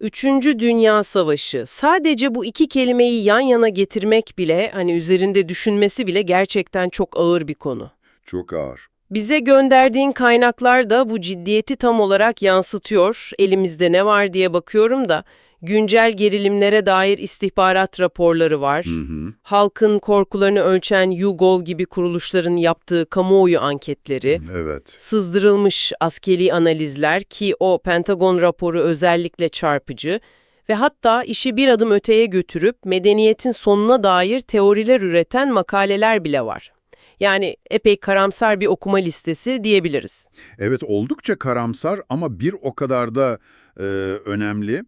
Üçüncü Dünya Savaşı. Sadece bu iki kelimeyi yan yana getirmek bile, hani üzerinde düşünmesi bile gerçekten çok ağır bir konu. Çok ağır. Bize gönderdiğin kaynaklar da bu ciddiyeti tam olarak yansıtıyor. Elimizde ne var diye bakıyorum da güncel gerilimlere dair istihbarat raporları var. Hı hı. Halkın korkularını ölçen YouGov gibi kuruluşların yaptığı kamuoyu anketleri, Evet. sızdırılmış askeri analizler ki o Pentagon raporu özellikle çarpıcı ve hatta işi bir adım öteye götürüp medeniyetin sonuna dair teoriler üreten makaleler bile var. Yani epey karamsar bir okuma listesi diyebiliriz. Evet oldukça karamsar ama bir o kadar da e, önemli.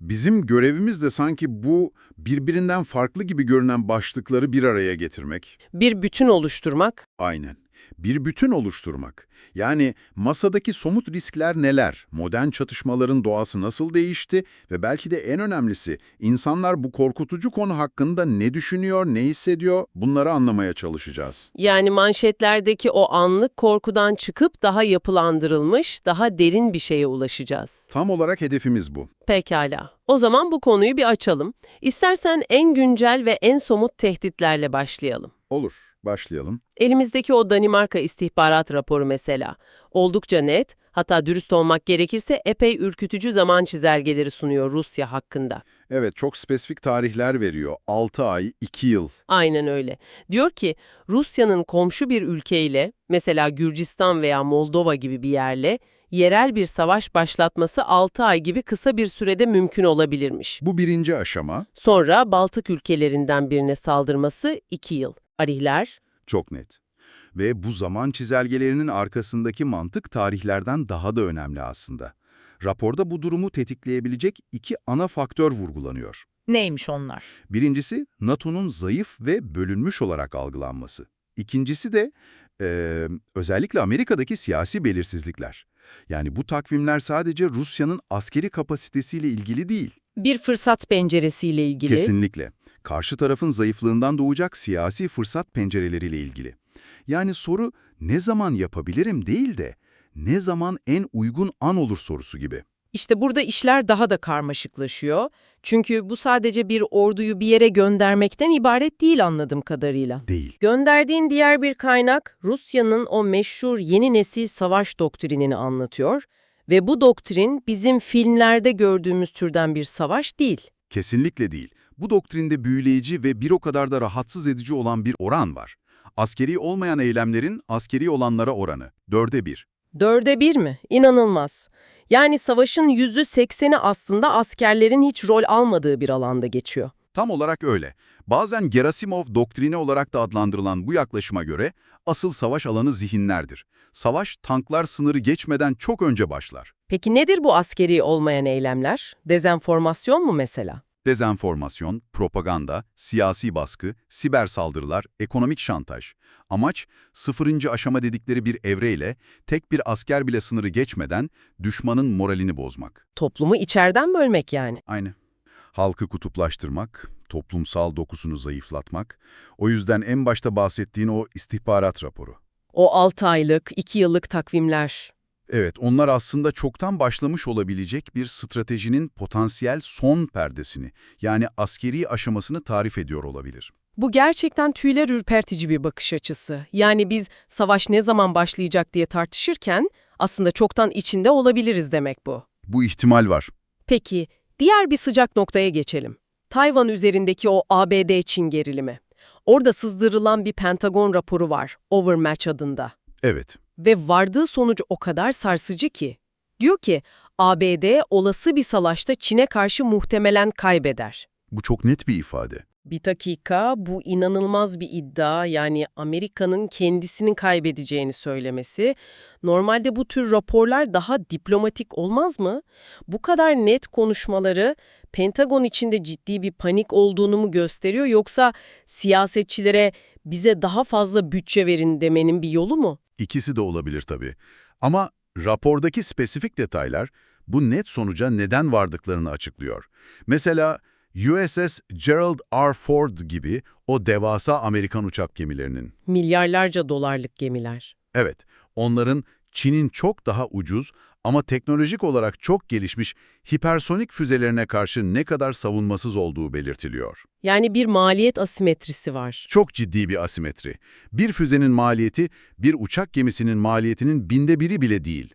Bizim görevimiz de sanki bu birbirinden farklı gibi görünen başlıkları bir araya getirmek. Bir bütün oluşturmak, Aynen. Bir bütün oluşturmak. Yani masadaki somut riskler neler? Modern çatışmaların doğası nasıl değişti? Ve belki de en önemlisi, insanlar bu korkutucu konu hakkında ne düşünüyor, ne hissediyor? Bunları anlamaya çalışacağız. yani manşetlerdeki o anlık korkudan çıkıp daha yapılandırılmış, daha derin bir şeye ulaşacağız. Tam olarak hedefimiz bu. Pekala. O zaman bu konuyu bir açalım. İstersen en güncel ve en somut tehditlerle başlayalım. Olur, başlayalım. Elimizdeki o Danimarka istihbarat raporu mesela. Oldukça net, hatta dürüst olmak gerekirse epey ürkütücü zaman çizelgeleri sunuyor Rusya hakkında. Evet, çok spesifik tarihler veriyor. 6 ay, 2 yıl. Aynen öyle. Diyor ki Rusya'nın komşu bir ülkeyle, mesela Gürcistan veya Moldova gibi bir yerle, yerel bir savaş başlatması 6 ay gibi kısa bir sürede mümkün olabilirmiş. Bu birinci aşama. Sonra Baltık ülkelerinden birine saldırması 2 yıl. Arihler, Çok net. Ve bu zaman çizelgelerinin arkasındaki mantık tarihlerden daha da önemli aslında. Raporda bu durumu tetikleyebilecek iki ana faktör vurgulanıyor. Neymiş onlar? Birincisi, NATO'nun zayıf ve bölünmüş olarak algılanması. İkincisi de eee, özellikle Amerika'daki siyasi belirsizlikler. Yani bu takvimler sadece Rusya'nın askeri kapasitesiyle ilgili değil. bir fırsat penceresiyle ilgili. Kesinlikle. Karşı tarafın zayıflığından doğacak siyasi fırsat pencereleriyle ilgili. Yani soru ne zaman yapabilirim değil de ne zaman en uygun an olur sorusu gibi. İşte burada işler daha da karmaşıklaşıyor. Çünkü bu sadece bir orduyu bir yere göndermekten ibaret değil anladığım kadarıyla. Değil. Gönderdiğin diğer bir kaynak Rusya'nın o meşhur yeni nesil savaş doktrinini anlatıyor ve bu doktrin bizim filmlerde gördüğümüz türden bir savaş değil. Kesinlikle değil. Bu doktrinde büyüleyici ve bir o kadar da rahatsız edici olan bir oran var. Askeri olmayan eylemlerin askeri olanlara oranı. Dörde bir. Dörde bir mi? İnanılmaz. Yani savaşın yüzü sekseni aslında askerlerin hiç rol almadığı bir alanda geçiyor. Tam olarak öyle. Bazen Gerasimov doktrini olarak da adlandırılan bu yaklaşıma göre asıl savaş alanı zihinlerdir. Savaş tanklar sınırı geçmeden çok önce başlar. Peki nedir bu askeri olmayan eylemler? Dezenformasyon mu mesela? Dezenformasyon, propaganda, siyasi baskı, siber saldırılar, ekonomik şantaj. Amaç, sıfırıncı aşama dedikleri bir evreyle tek bir asker bile sınırı geçmeden düşmanın moralini bozmak. Toplumu içeriden bölmek yani. Aynı. Halkı kutuplaştırmak, toplumsal dokusunu zayıflatmak. O yüzden en başta bahsettiğin o istihbarat raporu. O 6 aylık, 2 yıllık takvimler. Evet, onlar aslında çoktan başlamış olabilecek bir stratejinin potansiyel son perdesini, yani askeri aşamasını tarif ediyor olabilir. Bu gerçekten tüyler ürpertici bir bakış açısı. Yani biz savaş ne zaman başlayacak diye tartışırken aslında çoktan içinde olabiliriz demek bu. Bu ihtimal var. Peki, diğer bir sıcak noktaya geçelim. Tayvan üzerindeki o ABD-Çin gerilimi. Orada sızdırılan bir Pentagon raporu var, Overmatch adında. Evet, Ve vardığı sonuç o kadar sarsıcı ki. Diyor ki, ABD olası bir savaşta Çin'e karşı muhtemelen kaybeder. bu çok net bir ifade. Bir dakika, bu inanılmaz bir iddia. Yani Amerika'nın kendisinin kaybedeceğini söylemesi. Normalde bu tür raporlar daha diplomatik olmaz mı? Bu kadar net konuşmaları Pentagon içinde ciddi bir panik olduğunu mu gösteriyor yoksa siyasetçilere bize daha fazla bütçe verin demenin bir yolu mu? İkisi de olabilir tabii. Ama rapordaki spesifik detaylar bu net sonuca neden vardıklarını açıklıyor. Mesela USS Gerald R. Ford gibi o devasa Amerikan uçak gemilerinin. Milyarlarca dolarlık gemiler. Evet, onların Çin'in çok daha ucuz Ama teknolojik olarak çok gelişmiş hipersonik füzelerine karşı ne kadar savunmasız olduğu belirtiliyor. Yani bir maliyet asimetrisi var. Çok ciddi bir asimetri. Bir füzenin maliyeti bir uçak gemisinin maliyetinin binde biri bile değil.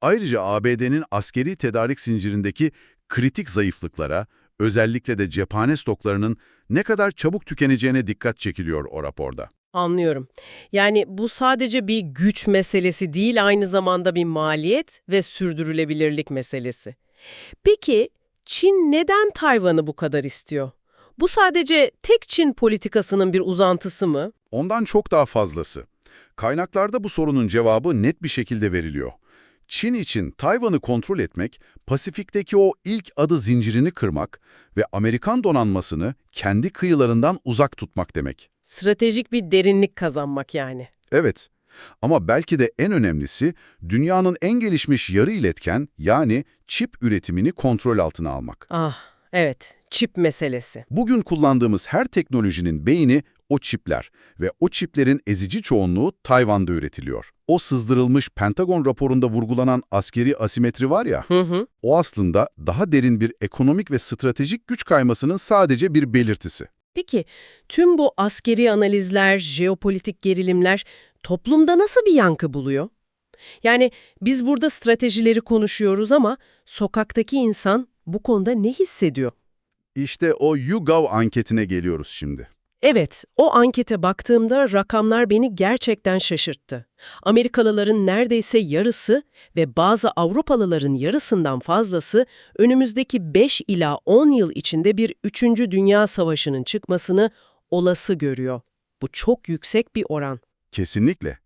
Ayrıca ABD'nin askeri tedarik zincirindeki kritik zayıflıklara, özellikle de cephane stoklarının ne kadar çabuk tükeneceğine dikkat çekiliyor o raporda. Anlıyorum. Yani bu sadece bir güç meselesi değil, aynı zamanda bir maliyet ve sürdürülebilirlik meselesi. Peki Çin neden Tayvan'ı bu kadar istiyor? Bu sadece tek Çin politikasının bir uzantısı mı? Ondan çok daha fazlası. Kaynaklarda bu sorunun cevabı net bir şekilde veriliyor. Çin için Tayvan'ı kontrol etmek, Pasifik'teki o ilk adı zincirini kırmak ve Amerikan donanmasını kendi kıyılarından uzak tutmak demek. Stratejik bir derinlik kazanmak yani. Evet. Ama belki de en önemlisi dünyanın en gelişmiş yarı iletken yani çip üretimini kontrol altına almak. Ah, evet. Çip meselesi. Bugün kullandığımız her teknolojinin beyni o çipler ve o çiplerin ezici çoğunluğu Tayvan'da üretiliyor. O sızdırılmış Pentagon raporunda vurgulanan askeri asimetri var ya, Hı hı. o aslında daha derin bir ekonomik ve stratejik güç kaymasının sadece bir belirtisi. Peki tüm bu askeri analizler, jeopolitik gerilimler toplumda nasıl bir yankı buluyor? Yani biz burada stratejileri konuşuyoruz ama sokaktaki insan bu konuda ne hissediyor? İşte o YouGov anketine geliyoruz şimdi. Evet, o ankete baktığımda rakamlar beni gerçekten şaşırttı. Amerikalıların neredeyse yarısı ve bazı Avrupalıların yarısından fazlası önümüzdeki 5 ila 10 yıl içinde bir 3. Dünya Savaşı'nın çıkmasını olası görüyor. Bu çok yüksek bir oran. Kesinlikle.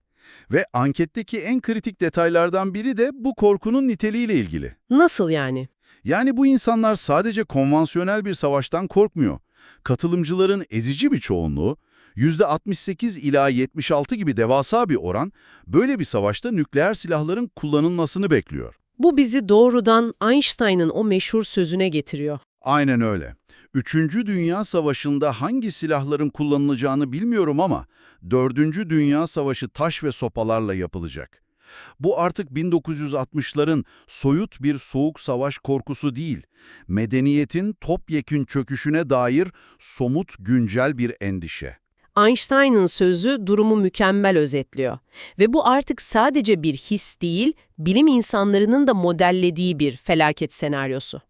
Ve anketteki en kritik detaylardan biri de bu korkunun niteliğiyle ilgili. Nasıl yani? Yani bu insanlar sadece konvansiyonel bir savaştan korkmuyor. Katılımcıların ezici bir çoğunluğu, %68 ila 76 gibi devasa bir oran, böyle bir savaşta nükleer silahların kullanılmasını bekliyor. Bu bizi doğrudan Einstein'ın o meşhur sözüne getiriyor. Aynen öyle. Üçüncü Dünya Savaşı'nda hangi silahların kullanılacağını bilmiyorum ama Dördüncü Dünya Savaşı taş ve sopalarla yapılacak. Bu artık 1960'ların soyut bir soğuk savaş korkusu değil, medeniyetin topyekün çöküşüne dair somut güncel bir endişe. Einstein'ın sözü durumu mükemmel özetliyor. Ve bu artık sadece bir his değil, bilim insanlarının da modellediği bir felaket senaryosu.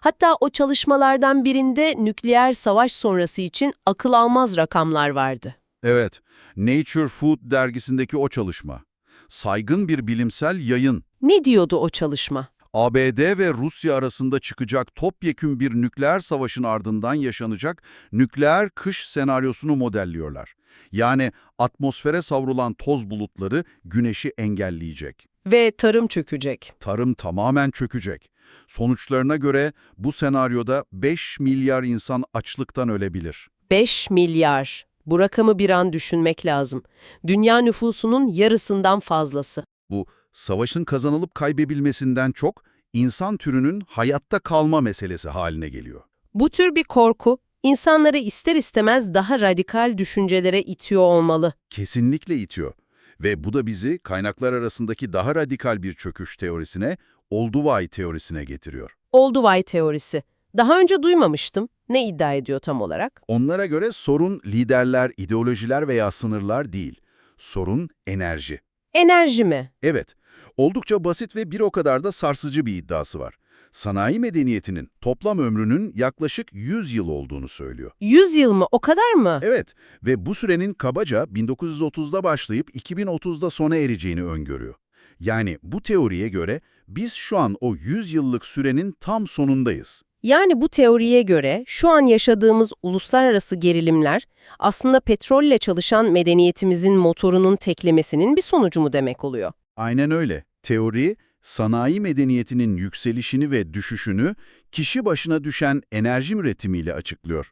Hatta o çalışmalardan birinde nükleer savaş sonrası için akıl almaz rakamlar vardı. Evet, Nature Food dergisindeki o çalışma. Saygın bir bilimsel yayın. Ne diyordu o çalışma? ABD ve Rusya arasında çıkacak topyekün bir nükleer savaşın ardından yaşanacak nükleer kış senaryosunu modelliyorlar. Yani atmosfere savrulan toz bulutları güneşi engelleyecek. Ve tarım çökecek. Tarım tamamen çökecek. Sonuçlarına göre bu senaryoda 5 milyar insan açlıktan ölebilir. 5 milyar. Bu rakamı bir an düşünmek lazım. Dünya nüfusunun yarısından fazlası. Bu savaşın kazanılıp kaybebilmesinden çok insan türünün hayatta kalma meselesi haline geliyor. Bu tür bir korku, insanları ister istemez daha radikal düşüncelere itiyor olmalı. Kesinlikle itiyor. Ve bu da bizi kaynaklar arasındaki daha radikal bir çöküş teorisine, Olduvai teorisine getiriyor. Olduvai teorisi. Daha önce duymamıştım. Ne iddia ediyor tam olarak? Onlara göre sorun liderler, ideolojiler veya sınırlar değil. Sorun enerji. Enerji mi? Evet, oldukça basit ve bir o kadar da sarsıcı bir iddiası var. Sanayi medeniyetinin toplam ömrünün yaklaşık 100 yıl olduğunu söylüyor. 100 yıl mı? O kadar mı? Evet ve bu sürenin kabaca 1930'da başlayıp 2030'da sona ereceğini öngörüyor. Yani bu teoriye göre biz şu an o 100 yıllık sürenin tam sonundayız. Yani bu teoriye göre şu an yaşadığımız uluslararası gerilimler aslında petrolle çalışan medeniyetimizin motorunun teklemesinin bir sonucu mu demek oluyor? Aynen öyle. Teori, sanayi medeniyetinin yükselişini ve düşüşünü kişi başına düşen enerji üretimiyle açıklıyor.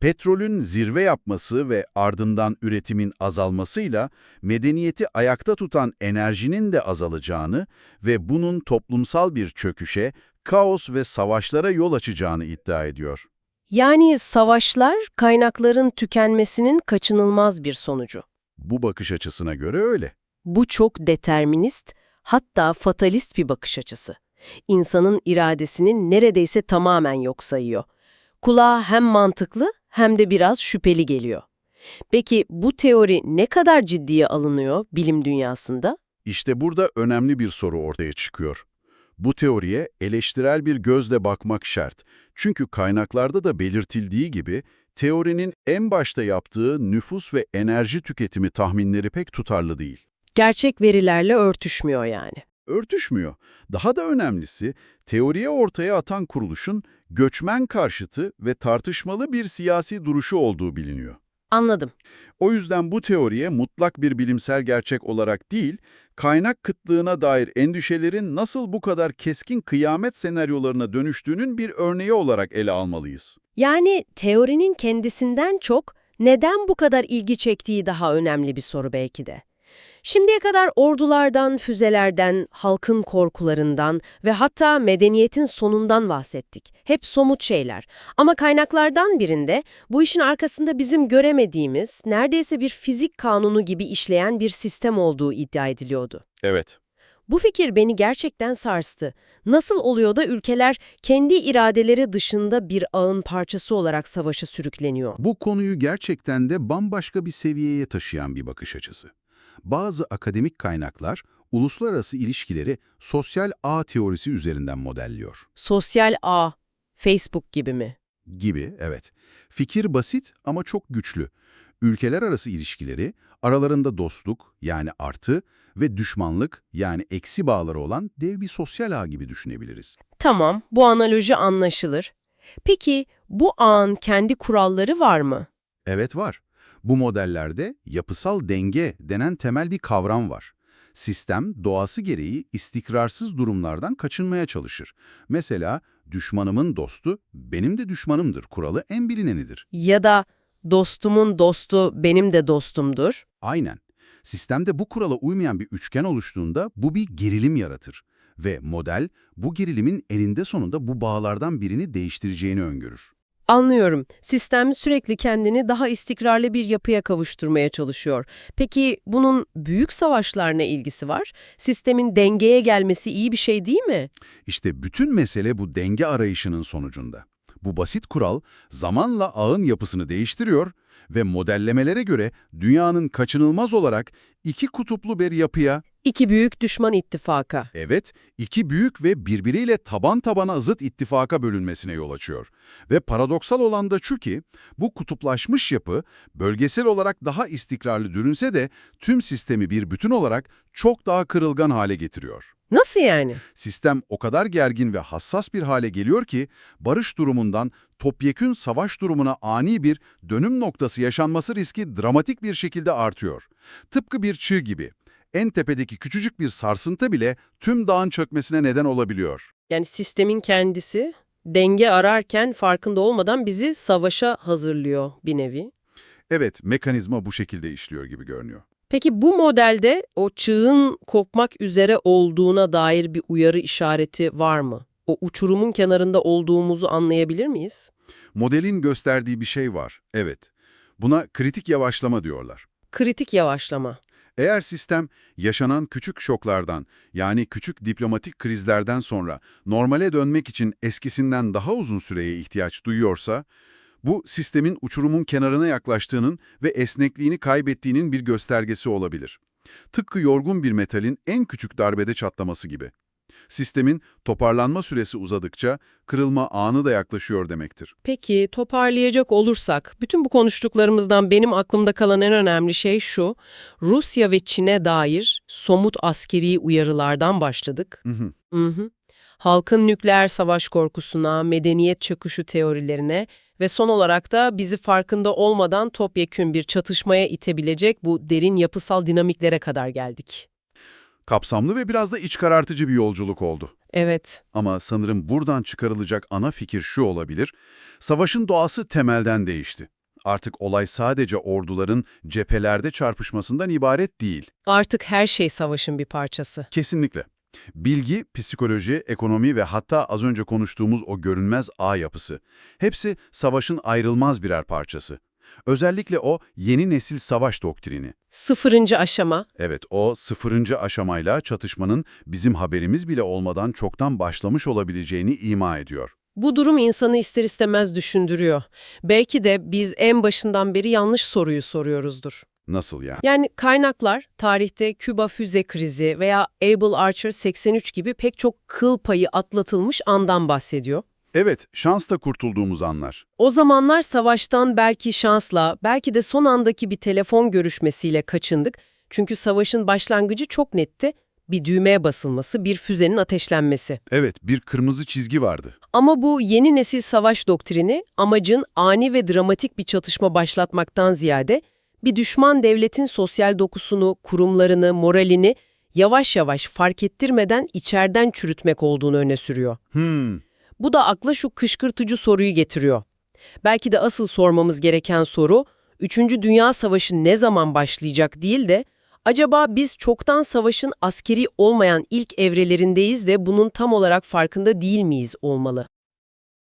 Petrolün zirve yapması ve ardından üretimin azalmasıyla medeniyeti ayakta tutan enerjinin de azalacağını ve bunun toplumsal bir çöküşe, kaos ve savaşlara yol açacağını iddia ediyor. Yani savaşlar kaynakların tükenmesinin kaçınılmaz bir sonucu. Bu bakış açısına göre öyle. Bu çok determinist, Hatta fatalist bir bakış açısı. İnsanın iradesini neredeyse tamamen yok sayıyor. Kulağa hem mantıklı hem de biraz şüpheli geliyor. Peki bu teori ne kadar ciddiye alınıyor bilim dünyasında? İşte burada önemli bir soru ortaya çıkıyor. Bu teoriye eleştirel bir gözle bakmak şart. Çünkü kaynaklarda da belirtildiği gibi teorinin en başta yaptığı nüfus ve enerji tüketimi tahminleri pek tutarlı değil. Gerçek verilerle örtüşmüyor yani. Örtüşmüyor. Daha da önemlisi, teoriye ortaya atan kuruluşun göçmen karşıtı ve tartışmalı bir siyasi duruşu olduğu biliniyor. Anladım. O yüzden bu teoriye mutlak bir bilimsel gerçek olarak değil, kaynak kıtlığına dair endişelerin nasıl bu kadar keskin kıyamet senaryolarına dönüştüğünün bir örneği olarak ele almalıyız. Yani teorinin kendisinden çok neden bu kadar ilgi çektiği daha önemli bir soru belki de. Şimdiye kadar ordulardan, füzelerden, halkın korkularından ve hatta medeniyetin sonundan bahsettik. Hep somut şeyler. Ama kaynaklardan birinde bu işin arkasında bizim göremediğimiz, neredeyse bir fizik kanunu gibi işleyen bir sistem olduğu iddia ediliyordu. Evet. Bu fikir beni gerçekten sarstı. Nasıl oluyor da ülkeler kendi iradeleri dışında bir ağın parçası olarak savaşa sürükleniyor? Bu konuyu gerçekten de bambaşka bir seviyeye taşıyan bir bakış açısı. Bazı akademik kaynaklar uluslararası ilişkileri sosyal ağ teorisi üzerinden modelliyor. Sosyal ağ, Facebook gibi mi? Gibi, evet. Fikir basit ama çok güçlü. Ülkeler arası ilişkileri, aralarında dostluk yani artı ve düşmanlık yani eksi bağları olan dev bir sosyal ağ gibi düşünebiliriz. Tamam, bu analoji anlaşılır. Peki bu ağın kendi kuralları var mı? Evet var. Bu modellerde yapısal denge denen temel bir kavram var. Sistem doğası gereği istikrarsız durumlardan kaçınmaya çalışır. Mesela düşmanımın dostu benim de düşmanımdır kuralı en bilinenidir. Ya da dostumun dostu benim de dostumdur. Aynen. Sistemde bu kurala uymayan bir üçgen oluştuğunda bu bir gerilim yaratır. Ve model bu gerilimin eninde sonunda bu bağlardan birini değiştireceğini öngörür. Anlıyorum. Sistem sürekli kendini daha istikrarlı bir yapıya kavuşturmaya çalışıyor. Peki bunun büyük savaşlarla ilgisi var? Sistemin dengeye gelmesi iyi bir şey değil mi? İşte bütün mesele bu denge arayışının sonucunda. Bu basit kural zamanla ağın yapısını değiştiriyor ve modellemelere göre dünyanın kaçınılmaz olarak iki kutuplu bir yapıya, İki büyük düşman ittifaka. evet iki büyük ve birbiriyle taban tabana zıt ittifaka bölünmesine yol açıyor. Ve paradoksal olan da şu ki bu kutuplaşmış yapı bölgesel olarak daha istikrarlı dürünse de tüm sistemi bir bütün olarak çok daha kırılgan hale getiriyor. Nasıl yani? Sistem o kadar gergin ve hassas bir hale geliyor ki barış durumundan topyekün savaş durumuna ani bir dönüm noktası yaşanması riski dramatik bir şekilde artıyor. Tıpkı bir çığ gibi. En tepedeki küçücük bir sarsıntı bile tüm dağın çökmesine neden olabiliyor. Yani sistemin kendisi denge ararken farkında olmadan bizi savaşa hazırlıyor bir nevi. Evet, mekanizma bu şekilde işliyor gibi görünüyor. Peki bu modelde o çığın kopmak üzere olduğuna dair bir uyarı işareti var mı? O uçurumun kenarında olduğumuzu anlayabilir miyiz? Modelin gösterdiği bir şey var, evet. Buna kritik yavaşlama diyorlar. Kritik yavaşlama. Eğer sistem yaşanan küçük şoklardan yani küçük diplomatik krizlerden sonra normale dönmek için eskisinden daha uzun süreye ihtiyaç duyuyorsa, bu sistemin uçurumun kenarına yaklaştığının ve esnekliğini kaybettiğinin bir göstergesi olabilir. Tıpkı yorgun bir metalin en küçük darbede çatlaması gibi. Sistemin toparlanma süresi uzadıkça kırılma anı da yaklaşıyor demektir. Peki toparlayacak olursak, bütün bu konuştuklarımızdan benim aklımda kalan en önemli şey şu, Rusya ve Çin'e dair somut askeri uyarılardan başladık. Hı hı. Hı hı. Halkın nükleer savaş korkusuna, medeniyet çöküşü teorilerine ve son olarak da bizi farkında olmadan topyekün bir çatışmaya itebilecek bu derin yapısal dinamiklere kadar geldik. Kapsamlı ve biraz da iç karartıcı bir yolculuk oldu. Evet, Ama sanırım buradan çıkarılacak ana fikir şu olabilir. Savaşın doğası temelden değişti. Artık olay sadece orduların cephelerde çarpışmasından ibaret değil. artık her şey savaşın bir parçası. Kesinlikle. Bilgi, psikoloji, ekonomi ve hatta az önce konuştuğumuz o görünmez ağ yapısı. Hepsi savaşın ayrılmaz birer parçası. Özellikle o yeni nesil savaş doktrini. Sıfırıncı aşama. Evet, o sıfırıncı aşamayla çatışmanın bizim haberimiz bile olmadan çoktan başlamış olabileceğini ima ediyor. Bu durum insanı ister istemez düşündürüyor. Belki de biz en başından beri yanlış soruyu soruyoruzdur. Nasıl yani? Yani kaynaklar tarihte Küba füze krizi veya Able Archer 83 gibi pek çok kıl payı atlatılmış andan bahsediyor. Evet, şansla kurtulduğumuz anlar. O zamanlar savaştan belki şansla, belki de son andaki bir telefon görüşmesiyle kaçındık. Çünkü savaşın başlangıcı çok netti. Bir düğmeye basılması, bir füzenin ateşlenmesi. Evet, bir kırmızı çizgi vardı. Ama bu yeni nesil savaş doktrini amacın ani ve dramatik bir çatışma başlatmaktan ziyade bir düşman devletin sosyal dokusunu, kurumlarını, moralini yavaş yavaş fark ettirmeden içeriden çürütmek olduğunu öne sürüyor. Hmm, Bu da akla şu kışkırtıcı soruyu getiriyor. Belki de asıl sormamız gereken soru, 3. Dünya Savaşı ne zaman başlayacak değil de, acaba biz çoktan savaşın askeri olmayan ilk evrelerindeyiz de bunun tam olarak farkında değil miyiz olmalı?